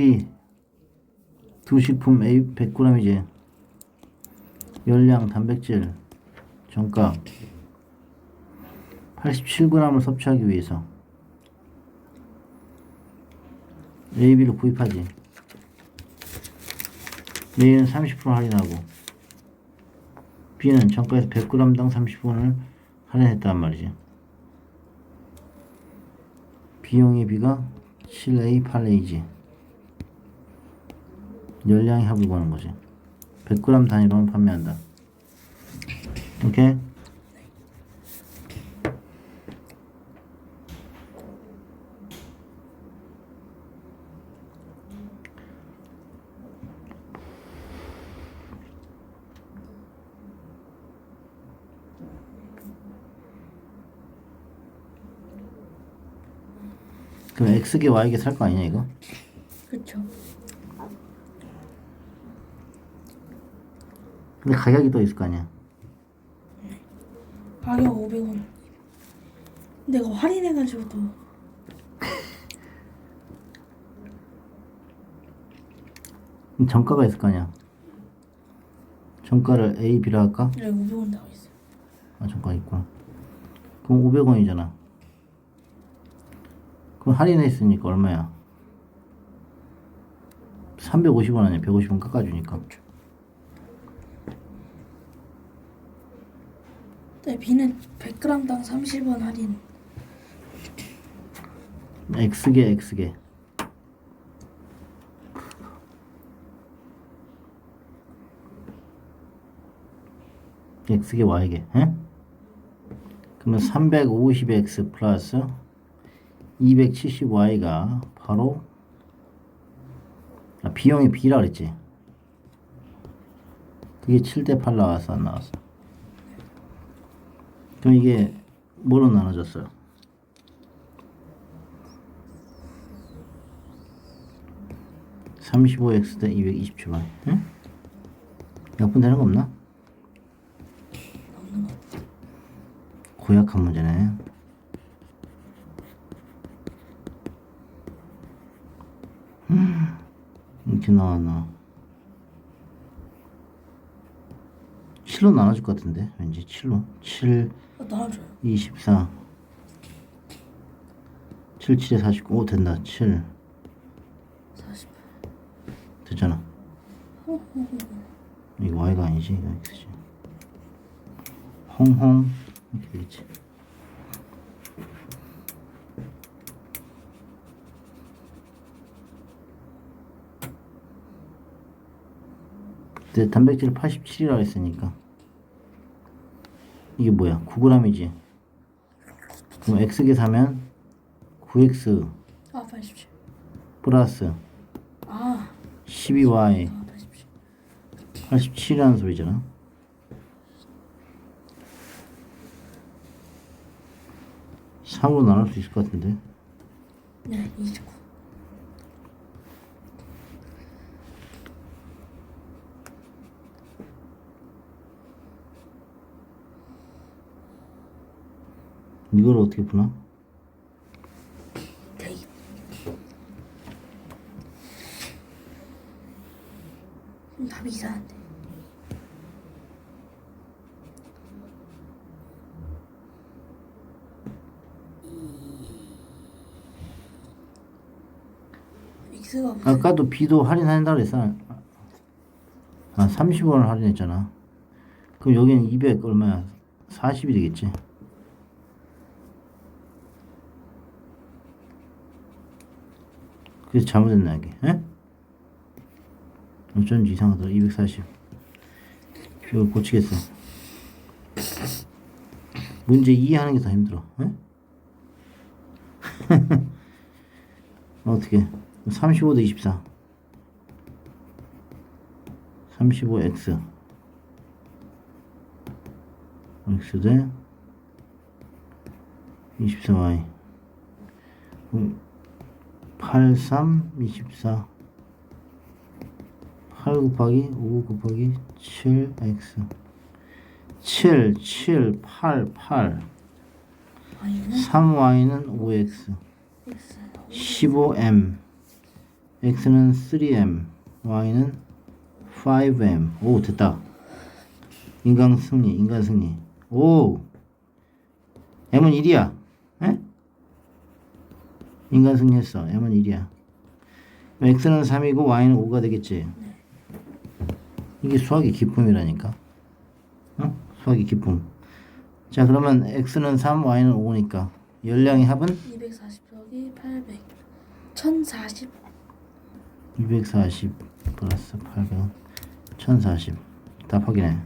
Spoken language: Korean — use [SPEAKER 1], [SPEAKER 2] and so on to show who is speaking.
[SPEAKER 1] 이두 식품 A 100g이지. 열량, 단백질, 정가 87g을 섭취하기 위해서 A, B를 구입하지. A는 30% 할인하고 B는 정가에서 100g당 30원을 할인했단 말이지. 비용의 비가 7A, 8A지. 열량의 합을 구하는 거지. 100g 단위로만 판매한다. 오케이? 그럼 X개 Y개 살 거 아니냐 이거?
[SPEAKER 2] 그쵸.
[SPEAKER 1] 근데 가격이 또 있을 거 아니야.
[SPEAKER 2] 가격 500원. 내가 할인해가지고 또
[SPEAKER 1] 정가가 있을 거 아니야. 정가를 A, B로 할까?
[SPEAKER 2] 여기 500원 나와 있어요.
[SPEAKER 1] 아, 정가 있구나. 그럼 500원이잖아. 그럼 할인했으니까 얼마야? 350원 아니야? 150원 깎아주니까.
[SPEAKER 2] 네, B는 100g당 30원 할인.
[SPEAKER 1] X개, X개. X개, Y개. 에? 그러면 350X 플러스 270Y가 바로 아, 비용이 B라 그랬지? 그게 7대 8 나왔어, 안 나왔어? 그럼 이게 뭐로 나눠졌어요? 35x 대 227y. 응? 약분되는 거 없나? 고약한 문제네. 음, 이렇게 나왔나? 7로 나눠줄 것 같은데, 왠지 7로. 7,
[SPEAKER 2] 어, 나와줘요.
[SPEAKER 1] 24. 7, 7에 49. 오, 된다. 7.
[SPEAKER 2] 40.
[SPEAKER 1] 됐잖아. 이거 Y가 아니지, 이거 X지. 홍홍 이렇게 되겠지. 근데 단백질 87이라고 했으니까 이게 뭐야? 9g이지. 그럼 X개 사면 9X
[SPEAKER 2] 아, 87.
[SPEAKER 1] 플러스
[SPEAKER 2] 아,
[SPEAKER 1] 12Y
[SPEAKER 2] 아 87.
[SPEAKER 1] 87이라는 소리잖아. 삼으로 나눌 수 있을 것 같은데.
[SPEAKER 2] 네, 29.
[SPEAKER 1] 이걸 어떻게 푸나?
[SPEAKER 2] 대입. 음, 답이 이상한데. X가 없어.
[SPEAKER 1] 아까도 B도 할인한다고 그랬어. 아, 30원을 할인했잖아. 그럼 여기는 200 얼마야? 40이 되겠지. 그래서 잘못했나 이게? 에? 어쩐지 이상하더라. 240. 이거 고치겠어. 문제 이해하는 게 더 힘들어. 에? 어떻게? 35대 24. 35x. x 대 24y. 83, 24. 8 곱하기 5 곱하기 7x. 7, 7, 8, 8.
[SPEAKER 2] Y는
[SPEAKER 1] 3y는 5x.
[SPEAKER 2] X.
[SPEAKER 1] 15m x는 3m, y는 5m. 오, 됐다. 인간 승리, 인간 승리. 오! m은 1이야. 에? 인간 승리했어. m은 1이야. x는 3이고 y는 5가 되겠지. 이게 수학의 기쁨이라니까. 어? 수학의 기쁨. 자, 그러면 x는 3, y는 5니까 열량의 합은
[SPEAKER 2] 240 더하기 800 1040
[SPEAKER 1] 240 플러스 800 1040 답 확인해